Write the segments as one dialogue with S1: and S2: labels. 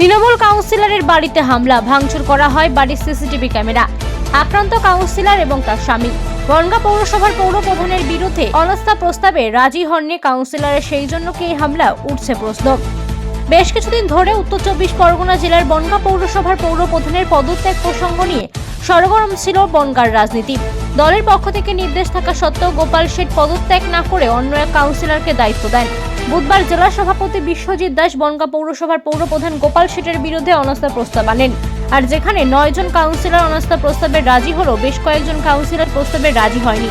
S1: তৃণমূল কাউন্সিলরের বাড়িতে হামলা, ভাঙচুর করা হয় বাড়ির সিসিটিভি ক্যামেরা। আক্রান্ত কাউন্সিলর এবং তার স্বামী। বনগা পৌরসভার পৌর প্রধানের বিরুদ্ধে অনাস্থা প্রস্তাবে রাজি হননি কাউন্সিলরের, সেই জন্য কি হামলা উঠছে প্রশ্ন। বেশ কিছুদিন ধরে উত্তর চব্বিশ পরগনা জেলার বনগা পৌরসভার পৌর প্রধানের পদত্যাগ প্রসঙ্গ নিয়ে সরগরম ছিল বনগার রাজনীতি। দলের পক্ষ থেকে নির্দেশ থাকা সত্ত্বেও গোপাল শেঠ পদত্যাগ না করে অন্য এক কাউন্সিলরকে দায়িত্ব দেন। বুধবার জেলা সভাপতি বিশ্বজিৎ দাস বনগা পৌরসভার পৌর প্রধান গোপাল শেঠের বিরুদ্ধে অনাস্থা প্রস্তাব আনেন। আর যেখানে নয় জন কাউন্সিলর অনাস্থা প্রস্তাবে রাজি হলো বেশ কয়েকজন কাউন্সিলর প্রস্তাবে রাজি হয়নি।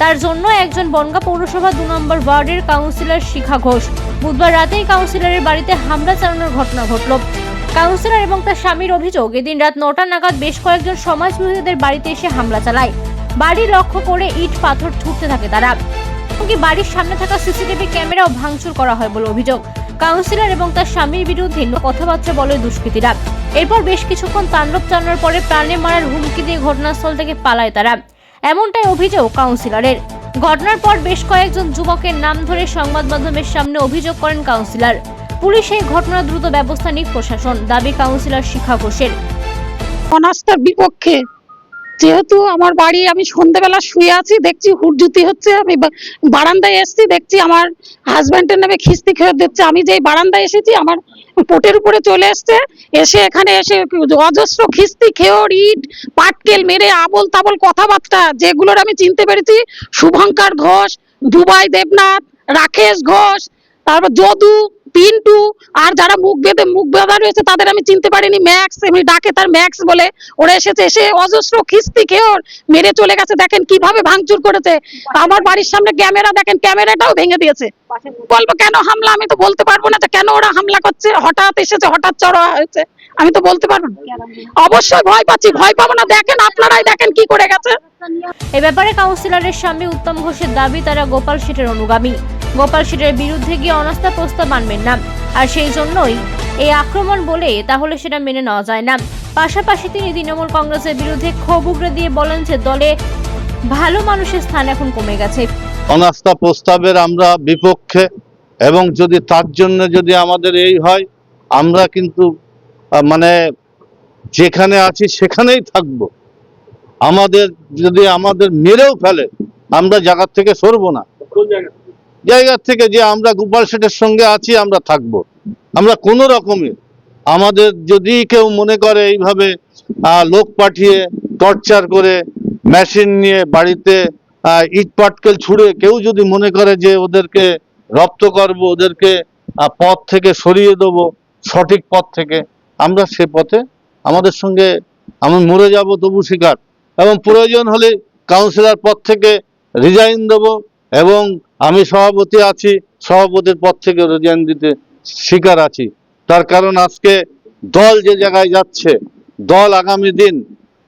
S1: তার জন্য একজন বনগা পৌরসভা দু নম্বর ওয়ার্ডের কাউন্সিলর শিখা ঘোষ। বুধবার রাতেই কাউন্সিলরের বাড়িতে হামলা চালানোর ঘটনা ঘটল। কাউন্সিলর এবং তার স্বামীর অভিযোগ, এদিন রাত নটা নাগাদ বেশ কয়েকজন সমাজবিরোধীদের বাড়িতে এসে হামলা চালায়। বাড়ি লক্ষ্য করে ইট পাথর ছুটতে থাকে তারা। এমনকি বাড়ির সামনে থাকা সিসিটিভি ক্যামেরাও ভাঙচুর করা হয় বলে অভিযোগ। কাউন্সিলর এবং তার স্বামীর বিরুদ্ধে কথাবার্তা বলে দুষ্কৃতীরা। এরপর বেশ কিছুক্ষণ তাণ্ডব চালানোর পরে প্রাণে মারার হুমকি দিয়ে ঘটনাস্থল থেকে পালায় তারা। এমনটাই অভিযোগ কাউন্সিলরের। ঘটনার পর বেশ কয়েকজন যুবকের নাম ধরে সংবাদ মাধ্যমের সামনে অভিযোগ করেন কাউন্সিলর। পুলিশ এই ঘটনার দ্রুত ব্যবস্থা নিক প্রশাসন, দাবি কাউন্সিলর শিখা ঘোষের।
S2: অনাস্থার বিপক্ষে যেহেতু আমার বাড়ি আমি সন্ধ্যেবেলা শুয়ে আছি, দেখছি হুটজুতি হচ্ছে, আমি বারান্দায় এসেছি, দেখছি আমার হাজব্যান্ডের নামে খিস্তি খেয়ে দিচ্ছে। আমি যেই বারান্দায় এসেছি, আমার পোটের উপরে চলে এসছে, এসে এখানে এসে অজস্র খিস্তি খেয়র ইট, পাটকেল মেরে আবল তাবল কথাবার্তা, যেগুলোর আমি চিনতে পেরেছি। শুভঙ্কর ঘোষ, দুবাই দেবনাথ, রাকেশ ঘোষ, তারপর যদু পিন্টু, আর যারা মুখ বেঁধে মুখ বাঁধা রয়েছে, তাদের আমি চিনতে পারিনি। ম্যাক্স, এমনি ডাকে তার ম্যাক্স বলে, ওরা এসেছে, এসে অজস্র খিস্তি খেয়ে মেরে চলে গেছে। দেখেন কীভাবে ভাঙচুর করেছে। আমার বাড়ির সামনে ক্যামেরা, দেখেন, ক্যামেরাটাও ভেঙে দিয়েছে। বলব, কেন হামলা? আমি তো বলতে পারব না কেন ওরা হামলা করছে? হঠাৎ এসেছে, হঠাৎ চড়া হয়েছে। আমি তো বলতে পারব না। অবশ্যই ভয় পাচ্ছি, ভয় পাবো না। দেখেন, আপনারাই দেখেন কি করে গেছে।
S1: এ ব্যাপারে কাউন্সিলরের স্বামী উত্তম ঘোষের দাবি, তারা গোপাল শেঠের অনুগামী। গোপাল শেঠের বিরুদ্ধে গিয়ে অনাস্থা প্রস্তাব আনবেন না। আর সেই জন্যই এই আক্রমণ বলে তাহলে সেটা মেনে নেওয়া যায় না। পাশাপাশি তিনি তৃণমূল কংগ্রেসের বিরুদ্ধে ক্ষোভ উগড়ে দিয়ে বলেন যে দলে ভালো মানুষের স্থান এখন কমে গেছে।
S3: অনাস্থা প্রস্তাবের আমরা বিপক্ষে এবং যদি তার জন্য যদি আমাদের এই হয় আমরা কিন্তু মানে যেখানে আছি সেখানেই থাকব। আমাদের যদি আমাদের মেরেও ফেলে আমরা জায়গার থেকে সরবো না। জায়গার থেকে যে আমরা গোপাল শেঠের সঙ্গে আছি, আমরা থাকব। আমরা কোনো রকমের আমাদের যদি কেউ মনে করে এইভাবে লোক পাঠিয়ে টর্চার করে মেশিন নিয়ে বাড়িতে ইট পাটকেল ছুঁড়ে কেউ যদি মনে করে যে ওদেরকে রপ্ত করব, ওদেরকে পথ থেকে সরিয়ে দেব, সঠিক পথ থেকে, আমরা সে পথে আমাদের সঙ্গে আমি মরে যাব তবু শিকার। এবং প্রয়োজন হলে কাউন্সিলর পদ থেকে রিজাইন দেব এবং আমি সভাপতি আছি, সভাপতির পদ থেকে রিজাইন দিতে স্বীকার আছি। তার কারণ আজকে দল যে জায়গায় যাচ্ছে, দল আগামী দিন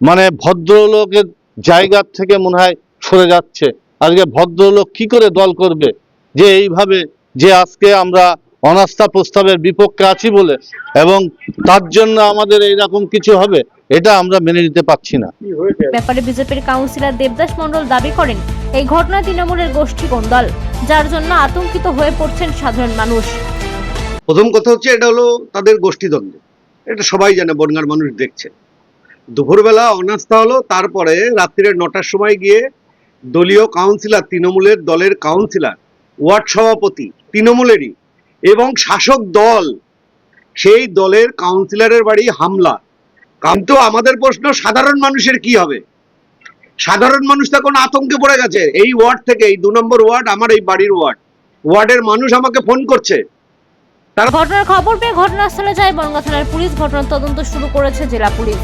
S3: মানে ভদ্রলোকের জায়গার থেকে মনে হয় সরে যাচ্ছে। আজকে ভদ্রলোক কি করে দল করবে? যে এইভাবে যে আজকে আমরা অনাস্থা প্রস্তাবের বিপক্ষে আছি বলে, এবং তার জন্য আমাদের এইরকম কিছু হবে? এটা আমরা মেনে নিতে পারছি না।
S1: ব্যাপারে বিজেপির কাউন্সিলর দেবদাস মন্ডল দাবি করেন এই ঘটনা তৃণমূলের গোষ্ঠী কোন্দল যার জন্য আতঙ্কিত হয়ে পড়ছেন সাধারণ মানুষ।
S4: প্রথম কথা হচ্ছে এটা হলো তাদের গোষ্ঠীদ্বন্দ্ব। এটা সবাই জানে বনগার মানুষ দেখছে। দুপুরবেলা অনাস্থা হলো তারপরে রাত্রিরে নটার সময় গিয়ে দলীয় কাউন্সিলর তৃণমূলের দলের কাউন্সিলর ওয়ার্ড সভাপতি তৃণমূলেরই এবং শাসক দল সেই দলের কাউন্সিলরের বাড়ি হামলা। কিন্তু আমাদের প্রশ্ন, সাধারণ মানুষের কি হবে? সাধারণ মানুষ তো কোনো আতঙ্কে পড়ে গেছে। এই ওয়ার্ড থেকে, এই দু নম্বর ওয়ার্ড, আমার এই বাড়ির ওয়ার্ড। ওয়ার্ডের মানুষ আমাকে ফোন করছে।
S1: ঘটনার খবর পেয়ে ঘটনাস্থলে যায় বনগা থানার পুলিশ। ঘটনার তদন্ত শুরু করেছে জেলা পুলিশ।